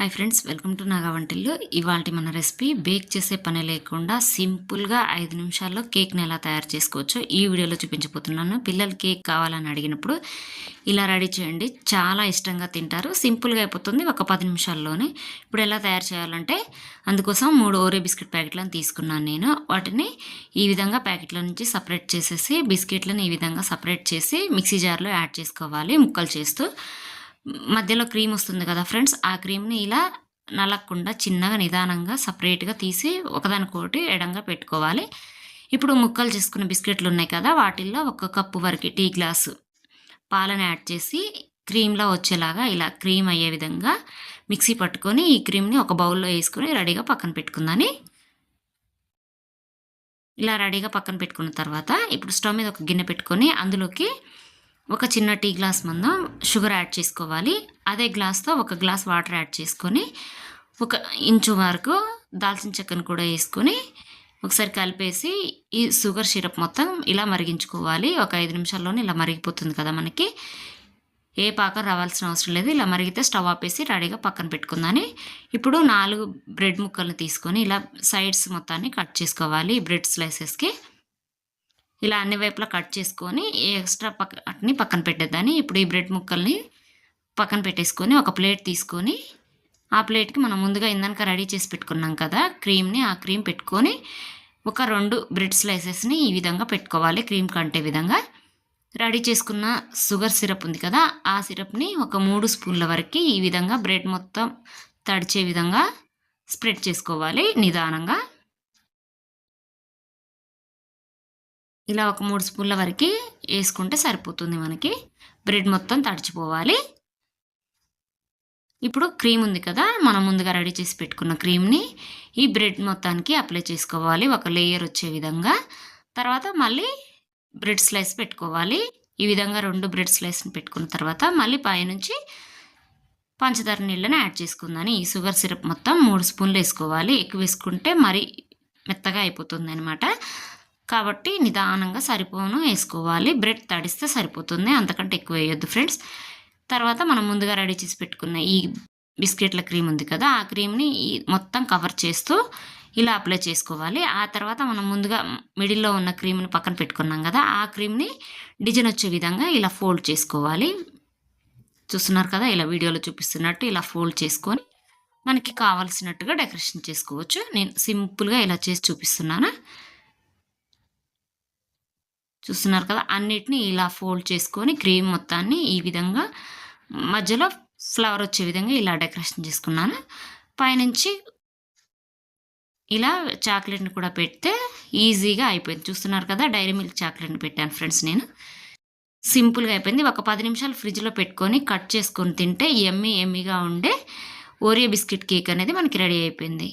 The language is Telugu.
Hi friends welcome to Naga వంటిల్లు. ఇవాళ మన రెసిపీ బేక్ చేసే పని లేకుండా సింపుల్గా ఐదు నిమిషాల్లో కేక్ని ఎలా తయారు చేసుకోవచ్చో ఈ వీడియోలో చూపించబోతున్నాను. పిల్లలు కేక్ కావాలని అడిగినప్పుడు ఇలా రెడీ చేయండి. చాలా ఇష్టంగా తింటారు. సింపుల్గా అయిపోతుంది ఒక పది నిమిషాల్లోనే. ఇప్పుడు ఎలా తయారు చేయాలంటే అందుకోసం మూడు ఓరే బిస్కెట్ ప్యాకెట్లను తీసుకున్నాను నేను. వాటిని ఈ విధంగా ప్యాకెట్ల నుంచి సపరేట్ చేసేసి బిస్కెట్లను ఈ విధంగా సపరేట్ చేసి మిక్సీ జార్లో యాడ్ చేసుకోవాలి ముక్కలు చేస్తూ. మధ్యలో క్రీమ్ వస్తుంది కదా ఫ్రెండ్స్ ఆ క్రీమ్ని ఇలా నలగకుండా చిన్నగా నిదానంగా సపరేట్గా తీసి ఒకదానికొకటి ఎడంగా పెట్టుకోవాలి. ఇప్పుడు ముక్కలు చేసుకున్న బిస్కెట్లు ఉన్నాయి కదా వాటిల్లో ఒక కప్పు వరకు టీ గ్లాసు పాలను యాడ్ చేసి క్రీమ్లా వచ్చేలాగా ఇలా క్రీమ్ అయ్యే విధంగా మిక్సీ పట్టుకొని ఈ క్రీమ్ని ఒక బౌల్లో వేసుకొని రెడీగా పక్కన పెట్టుకుందని. ఇలా రెడీగా పక్కన పెట్టుకున్న తర్వాత ఇప్పుడు స్టవ్ మీద ఒక గిన్నె పెట్టుకొని అందులోకి ఒక చిన్న టీ గ్లాస్ ముందు షుగర్ యాడ్ చేసుకోవాలి. అదే గ్లాస్తో ఒక గ్లాస్ వాటర్ యాడ్ చేసుకొని ఒక ఇంచు వరకు దాల్చిన చెక్కను కూడా వేసుకొని ఒకసారి కలిపేసి ఈ షుగర్ సిరప్ మొత్తం ఇలా మరిగించుకోవాలి. ఒక ఐదు నిమిషాల్లోనే ఇలా మరిగిపోతుంది కదా మనకి. ఏ పాకం రావాల్సిన అవసరం లేదు. ఇలా మరిగితే స్టవ్ ఆపేసి రెడీగా పక్కన పెట్టుకుందని. ఇప్పుడు నాలుగు బ్రెడ్ ముక్కల్ని తీసుకొని ఇలా సైడ్స్ మొత్తాన్ని కట్ చేసుకోవాలి. బ్రెడ్ స్లైసెస్కి ఇలా అన్ని వైపులా కట్ చేసుకొని ఎక్స్ట్రా పక్కని పక్కన పెట్టేద్దాన్ని ఇప్పుడు ఈ బ్రెడ్ ముక్కల్ని పక్కన పెట్టేసుకొని ఒక ప్లేట్ తీసుకొని ఆ ప్లేట్కి మనం ముందుగా ఇందాక రెడీ చేసి పెట్టుకున్నాం కదా క్రీమ్ని ఆ క్రీమ్ పెట్టుకొని ఒక రెండు బ్రెడ్ స్లైసెస్ని ఈ విధంగా పెట్టుకోవాలి క్రీమ్ కంటే విధంగా. రెడీ చేసుకున్న షుగర్ సిరప్ ఉంది కదా ఆ సిరప్ని ఒక మూడు స్పూన్ల వరకు ఈ విధంగా బ్రెడ్ మొత్తం తడిచే విధంగా స్ప్రెడ్ చేసుకోవాలి నిదానంగా. ఇలా ఒక మూడు స్పూన్ల వరకు వేసుకుంటే సరిపోతుంది మనకి. బ్రెడ్ మొత్తం తడిచిపోవాలి. ఇప్పుడు క్రీమ్ ఉంది కదా మనం ముందుగా రెడీ చేసి పెట్టుకున్న క్రీమ్ని ఈ బ్రెడ్ మొత్తానికి అప్లై చేసుకోవాలి ఒక లేయర్ వచ్చే విధంగా. తర్వాత మళ్ళీ బ్రెడ్ స్లైస్ పెట్టుకోవాలి. ఈ విధంగా రెండు బ్రెడ్ స్లైస్ని పెట్టుకున్న తర్వాత మళ్ళీ పైనుంచి పంచదార నీళ్ళని యాడ్ చేసుకుందని ఈ షుగర్ సిరప్ మొత్తం మూడు స్పూన్లు వేసుకోవాలి. ఎక్కువ వేసుకుంటే మరీ మెత్తగా అయిపోతుంది అనమాట కాబట్టి నిదానంగా సరిపోను వేసుకోవాలి. బ్రెడ్ తడిస్తే సరిపోతుంది. అంతకంటే ఎక్కువ వేయొద్దు ఫ్రెండ్స్. తర్వాత మనం ముందుగా రెడీ చేసి పెట్టుకున్న ఈ బిస్కెట్ల క్రీమ్ ఉంది కదా ఆ క్రీమ్ని మొత్తం కవర్ చేస్తూ ఇలా అప్లై చేసుకోవాలి. ఆ తర్వాత మనం ముందుగా మిడిల్లో ఉన్న క్రీమ్ని పక్కన పెట్టుకున్నాం కదా ఆ క్రీమ్ని డిజైన్ వచ్చే విధంగా ఇలా ఫోల్డ్ చేసుకోవాలి. చూస్తున్నారు కదా ఇలా వీడియోలో చూపిస్తున్నట్టు ఇలా ఫోల్డ్ చేసుకొని మనకి కావాల్సినట్టుగా డెకరేషన్ చేసుకోవచ్చు. నేను సింపుల్గా ఇలా చేసి చూపిస్తున్నాను. చూస్తున్నారు కదా అన్నిటిని ఇలా ఫోల్డ్ చేసుకొని క్రీమ్ మొత్తాన్ని ఈ విధంగా మధ్యలో ఫ్లవర్ వచ్చే విధంగా ఇలా డెకరేషన్ చేసుకున్నాను. పైనుంచి ఇలా చాక్లెట్ని కూడా పెడితే ఈజీగా అయిపోయింది. చూస్తున్నారు కదా డైరీ మిల్క్ చాక్లెట్ని పెట్టాను ఫ్రెండ్స్ నేను. సింపుల్గా అయిపోయింది. ఒక పది నిమిషాలు ఫ్రిడ్జ్లో పెట్టుకొని కట్ చేసుకొని తింటే ఎమ్మి ఎమ్మిగా ఉండే ఓరియో బిస్కెట్ కేక్ అనేది మనకి రెడీ అయిపోయింది.